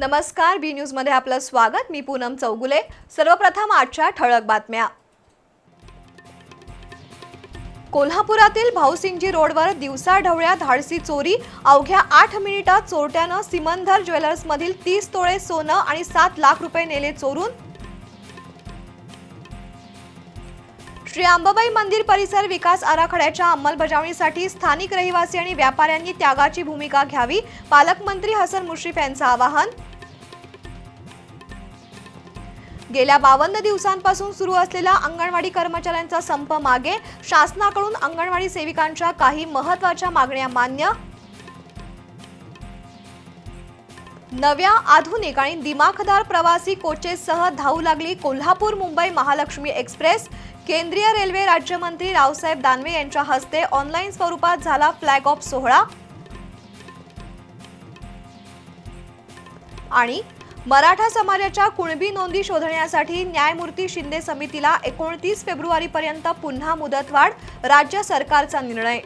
नमस्कार बी न्यूजमध्ये आपलं स्वागत. मी पूनम चौगुले. सर्वप्रथम आजच्या ठळक बातम्या. कोल्हापुरातील भाऊसिंगजी रोडवर दिवसा ढवळ्या धाडसी चोरी अवघ्या आठ मिनिटात चोरट्यानं सिमंधर ज्वेलर्समधील तीस तोळे सोनं आणि सात लाख रुपये नेले चोरून. श्री अंबाबाई मंदिर परिसर विकास आराखड्याच्या अंमलबजावणीसाठी स्थानिक रहिवासी आणि व्यापाऱ्यांनी त्यागाची भूमिका घ्यावी पालकमंत्री हसन मुश्रीफ यांचं आवाहन. गेल्या बावन्न दिवसांपासून सुरू असलेला अंगणवाडी कर्मचाऱ्यांचा संप मागे शासनाकडून अंगणवाडी सेविकांच्या काही महत्त्वाच्या मागण्या मान्य. नव्या आधुनिक आणि दिमाखदार प्रवासी कोचेससह धावू लागली कोल्हापूर मुंबई महालक्ष्मी एक्सप्रेस. केंद्रीय रेल्वे राज्यमंत्री रावसाहेब दानवे यांच्या हस्ते ऑनलाईन स्वरूपात झाला फ्लॅग ऑफ सोहळा. आणि मराठा समाजाच्या कुणबी नोंदी शोधण्यासाठी न्यायमूर्ती शिंदे समितीला एकोणतीस फेब्रुवारीपर्यंत पुन्हा मुदतवाढ राज्य सरकारचा निर्णय.